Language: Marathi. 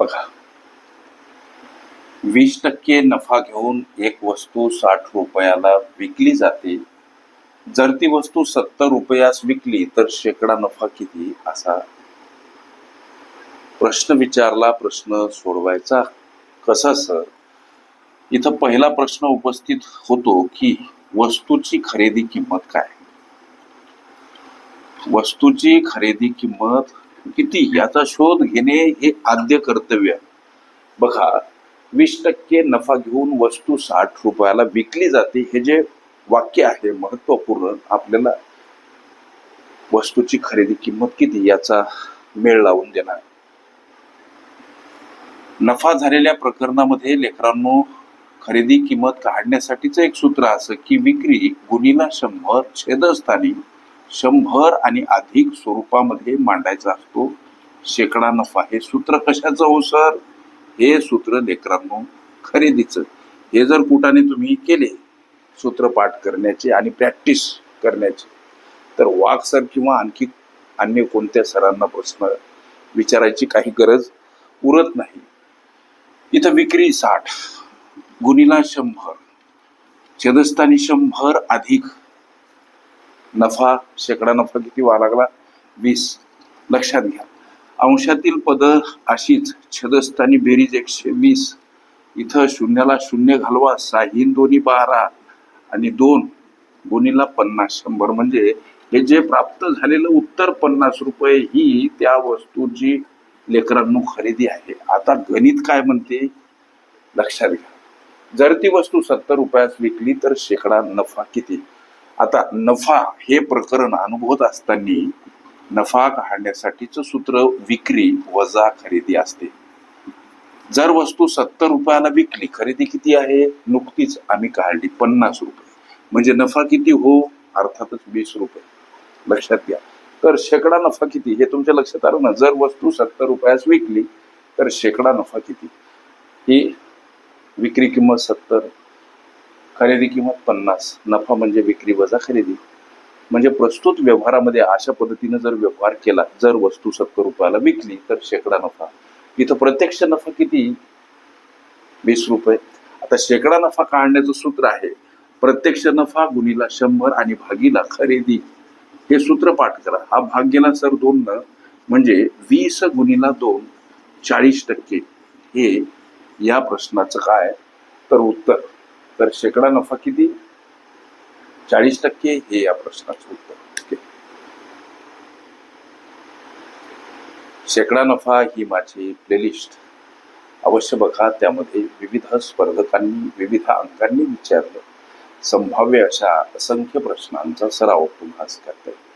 बघा. वीस टक्के नफा घेऊन एक वस्तू साठ रुपयाला विकली जाते. जर ती वस्तू सत्तर रुपयास विकली तर शेकडा नफा किती? असा प्रश्न विचारला प्रश्न सोडवायचा. कसा सर? इथं पहिला प्रश्न उपस्थित होतो की वस्तूची खरेदी किंमत काय? वस्तूची खरेदी किंमत किती याचा शोध घेणे हे आद्य कर्तव्य आहे. बघा वीस टक्के नफा घेऊन वस्तू साठ रुपयाला विकली जाते हे जे वाक्य आहे महत्त्वपूर्ण आपल्याला वस्तूची खरेदी किंमत किती याचा मेळ लावून देणार नफा झालेल्या प्रकरणामध्ये लेकरांनो खरेदी किंमत काढण्यासाठीचं एक सूत्र असं की विक्री गुणीला शंभर छेदस्थानी शंभर आणि अधिक स्वरूपामध्ये मांडायचा असतो. शेकडा नफा हे सूत्र कशाचं हो सर? हे सूत्र लेकरांनो खरेदीचं. हे जर कुठाने तुम्ही केले सूत्रपाठ करण्याचे आणि प्रॅक्टिस करण्याचे तर वाघ सर किंवा आणखी अन्य कोणत्या सरांना प्रश्न विचारायची काही गरज उरत नाही. इथं विक्री साठ गुणीला शंभर छेदस्थानी शंभर अधिक नफा शेकडा नफा किती व्हा लागला? वीस. लक्षात घ्या. अंशातील पद अशीच छदस्थानी बेरीज एकशे वीस. इथं शून्याला शून्य घालवा साहीन दोन्ही बारा आणि दोन गुणीला पन्नास. शंभर म्हणजे हे जे प्राप्त झालेलं उत्तर पन्नास रुपये ही त्या वस्तूची लेकरांनो खरेदी आहे. आता गणित काय म्हणते? लक्षात घ्या. जर ती वस्तू सत्तर रुपयास विकली तर शेकडा नफा किती? आता नफा हे प्रकरण अनुभवत असताना नफा काढण्यासाठीचं सूत्र विक्री वजा खरेदी असते. जर वस्तू सत्तर रुपयाला विकली खरेदी किती आहे? नुकतीच आम्ही काढली पन्नास रुपये. म्हणजे नफा किती हो? अर्थातच वीस रुपये. लक्षात घ्या. तर शेकडा नफा किती? हे तुमच्या लक्षात आलं ना? जर वस्तू सत्तर रुपयास विकली तर शेकडा नफा किती? ही विक्री किंमत सत्तर. खरेदी किंमत पन्नास नफा म्हणजे विक्री वजा खरेदी. म्हणजे प्रस्तुत व्यवहारामध्ये अशा पद्धतीनं जर व्यवहार केला जर वस्तू सत्तर रुपयाला विकली तर शेकडा नफा. इथं प्रत्यक्ष नफा किती? वीस रुपये. आता शेकडा नफा काढण्याचं सूत्र आहे? प्रत्यक्ष नफा गुणीला शंभर आणि भागीला खरेदी. हे सूत्र पाठ करा. हा भाग गेला सर दोन न म्हणजे वीस गुणीला दोन चाळीस टक्के. हे या प्रश्नाचं काय? तर उत्तर. तर शेकडा नफा किती? चाळीस टक्के हे या प्रश्नाचं उत्तर. शेकडा नफा ही माझी प्लेलिस्ट. अवश्य बघा त्यामध्ये विविध स्पर्धकांनी विविध अंकांनी विचारलं. संभाव्य अशा असंख्य प्रश्नांचा सराव तुम्हाला करता. येईल